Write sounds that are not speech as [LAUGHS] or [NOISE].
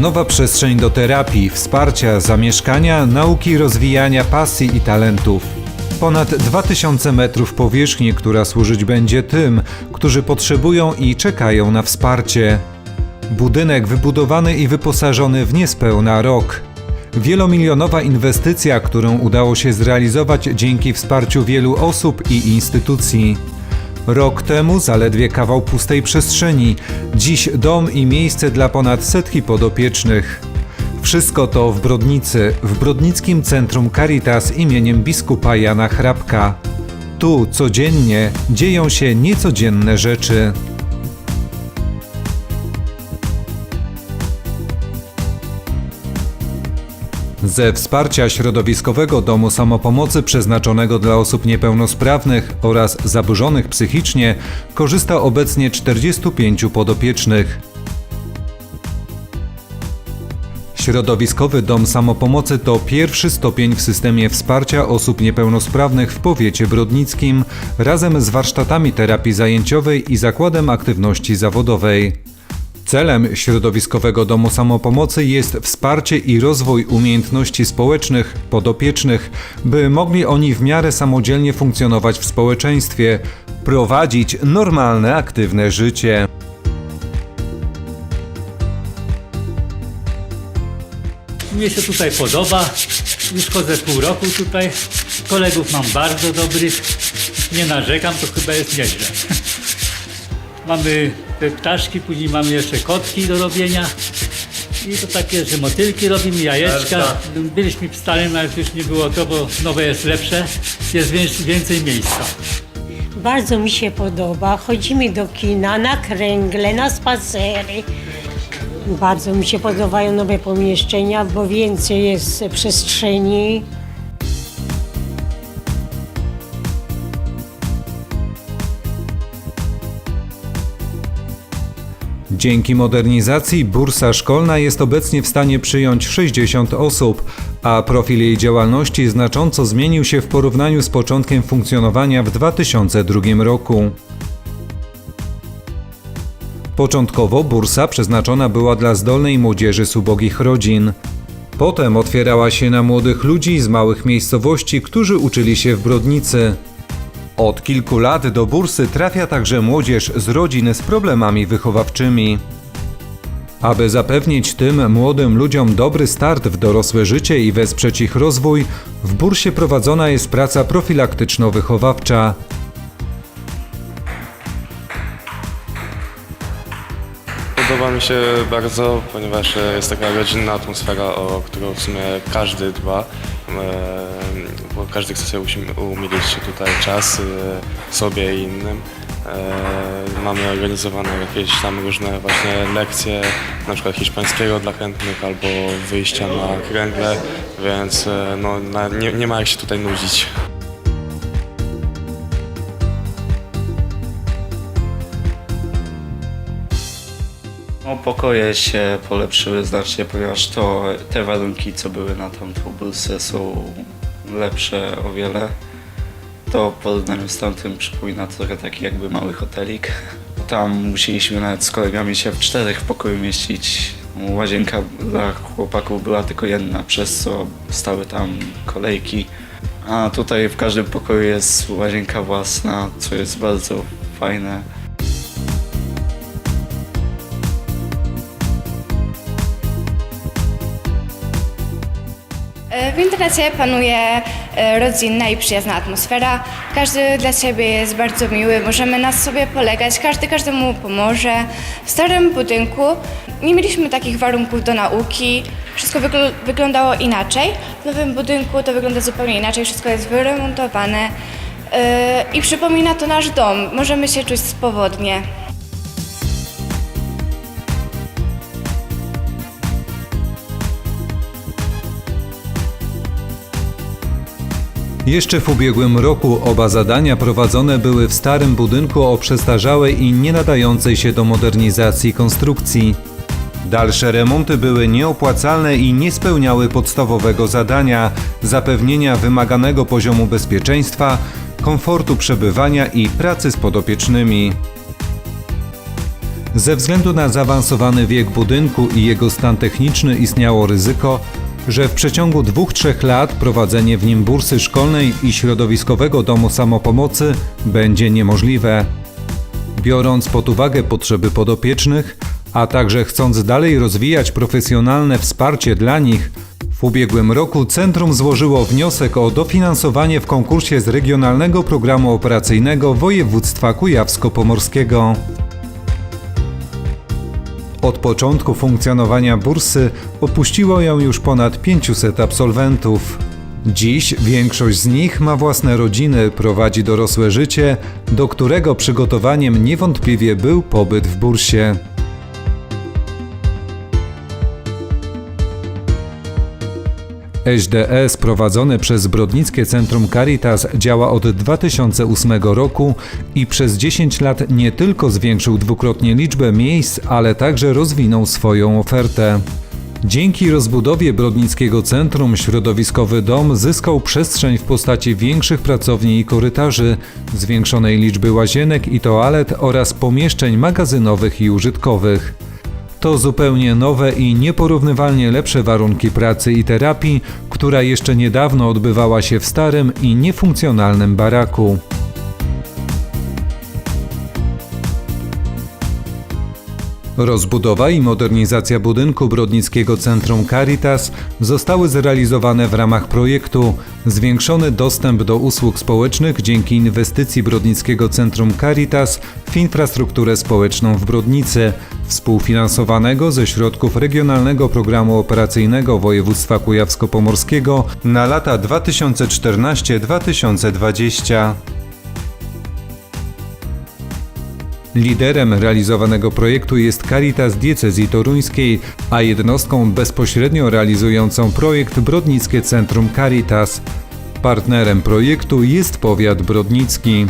Nowa przestrzeń do terapii, wsparcia, zamieszkania, nauki, rozwijania pasji i talentów. Ponad 2000 metrów powierzchni, która służyć będzie tym, którzy potrzebują i czekają na wsparcie. Budynek wybudowany i wyposażony w niespełna rok. Wielomilionowa inwestycja, którą udało się zrealizować dzięki wsparciu wielu osób i instytucji. Rok temu zaledwie kawał pustej przestrzeni, dziś dom i miejsce dla ponad setki podopiecznych. Wszystko to w Brodnicy, w Brodnickim Centrum Caritas imieniem biskupa Jana Hrabka. Tu codziennie dzieją się niecodzienne rzeczy. Ze wsparcia środowiskowego domu samopomocy przeznaczonego dla osób niepełnosprawnych oraz zaburzonych psychicznie korzysta obecnie 45 podopiecznych. Środowiskowy Dom Samopomocy to pierwszy stopień w systemie wsparcia osób niepełnosprawnych w powiecie brodnickim razem z warsztatami terapii zajęciowej i zakładem aktywności zawodowej. Celem środowiskowego domu samopomocy jest wsparcie i rozwój umiejętności społecznych podopiecznych, by mogli oni w miarę samodzielnie funkcjonować w społeczeństwie, prowadzić normalne, aktywne życie. Mnie się tutaj podoba. Już chodzę pół roku tutaj. Kolegów mam bardzo dobrych. Nie narzekam, to chyba jest nieźle. [LAUGHS] mamy te ptaszki, później mamy jeszcze kotki do robienia. I to takie, że motylki robimy, jajeczka. Byliśmy w starym, ale już nie było to, bo nowe jest lepsze. Jest więcej, więcej miejsca. Bardzo mi się podoba. Chodzimy do kina, na kręgle, na spacery. Bardzo mi się podobają nowe pomieszczenia, bo więcej jest przestrzeni. Dzięki modernizacji bursa szkolna jest obecnie w stanie przyjąć 60 osób, a profil jej działalności znacząco zmienił się w porównaniu z początkiem funkcjonowania w 2002 roku. Początkowo bursa przeznaczona była dla zdolnej młodzieży z ubogich rodzin. Potem otwierała się na młodych ludzi z małych miejscowości, którzy uczyli się w Brodnicy. Od kilku lat do bursy trafia także młodzież z rodzin z problemami wychowawczymi. Aby zapewnić tym młodym ludziom dobry start w dorosłe życie i wesprzeć ich rozwój, w bursie prowadzona jest praca profilaktyczno-wychowawcza. Podoba mi się bardzo, ponieważ jest taka rodzinna atmosfera, o którą w sumie każdy dba. E, Bo każdy chce sobie umilić tutaj czas e, sobie i innym. E, Mamy organizowane jakieś tam różne właśnie lekcje, na przykład hiszpańskiego dla chętnych albo wyjścia na kręgle, więc no, nie, nie ma jak się tutaj nudzić. No, pokoje się polepszyły znacznie, ponieważ to te warunki, co były na tamtą bursę są lepsze o wiele. To w porównaniu z tamtym przypomina trochę taki jakby mały hotelik. Tam musieliśmy nawet z kolegami się w czterech w pokoju mieścić. Łazienka dla chłopaków była tylko jedna, przez co stały tam kolejki. A tutaj w każdym pokoju jest łazienka własna, co jest bardzo fajne. W internecie panuje e, rodzinna i przyjazna atmosfera. Każdy dla siebie jest bardzo miły, możemy nas sobie polegać, każdy każdemu pomoże. W starym budynku nie mieliśmy takich warunków do nauki, wszystko wygl- wyglądało inaczej. W nowym budynku to wygląda zupełnie inaczej, wszystko jest wyremontowane e, i przypomina to nasz dom. Możemy się czuć swobodnie. Jeszcze w ubiegłym roku oba zadania prowadzone były w starym budynku o przestarzałej i nie nadającej się do modernizacji konstrukcji. Dalsze remonty były nieopłacalne i nie spełniały podstawowego zadania zapewnienia wymaganego poziomu bezpieczeństwa, komfortu przebywania i pracy z podopiecznymi. Ze względu na zaawansowany wiek budynku i jego stan techniczny istniało ryzyko, że w przeciągu dwóch-trzech lat prowadzenie w nim bursy szkolnej i środowiskowego domu samopomocy będzie niemożliwe. Biorąc pod uwagę potrzeby podopiecznych, a także chcąc dalej rozwijać profesjonalne wsparcie dla nich, w ubiegłym roku centrum złożyło wniosek o dofinansowanie w konkursie z Regionalnego Programu Operacyjnego Województwa Kujawsko-Pomorskiego. Od początku funkcjonowania bursy opuściło ją już ponad 500 absolwentów. Dziś większość z nich ma własne rodziny, prowadzi dorosłe życie, do którego przygotowaniem niewątpliwie był pobyt w bursie. SDS prowadzone przez Brodnickie Centrum Caritas działa od 2008 roku i przez 10 lat nie tylko zwiększył dwukrotnie liczbę miejsc, ale także rozwinął swoją ofertę. Dzięki rozbudowie Brodnickiego Centrum środowiskowy dom zyskał przestrzeń w postaci większych pracowni i korytarzy, zwiększonej liczby łazienek i toalet oraz pomieszczeń magazynowych i użytkowych. To zupełnie nowe i nieporównywalnie lepsze warunki pracy i terapii, która jeszcze niedawno odbywała się w starym i niefunkcjonalnym baraku. Rozbudowa i modernizacja budynku Brodnickiego Centrum Caritas zostały zrealizowane w ramach projektu Zwiększony dostęp do usług społecznych dzięki inwestycji Brodnickiego Centrum Caritas w infrastrukturę społeczną w Brodnicy, współfinansowanego ze środków Regionalnego Programu Operacyjnego Województwa Kujawsko-Pomorskiego na lata 2014-2020. Liderem realizowanego projektu jest Caritas Diecezji Toruńskiej, a jednostką bezpośrednio realizującą projekt Brodnickie Centrum Caritas. Partnerem projektu jest powiat brodnicki.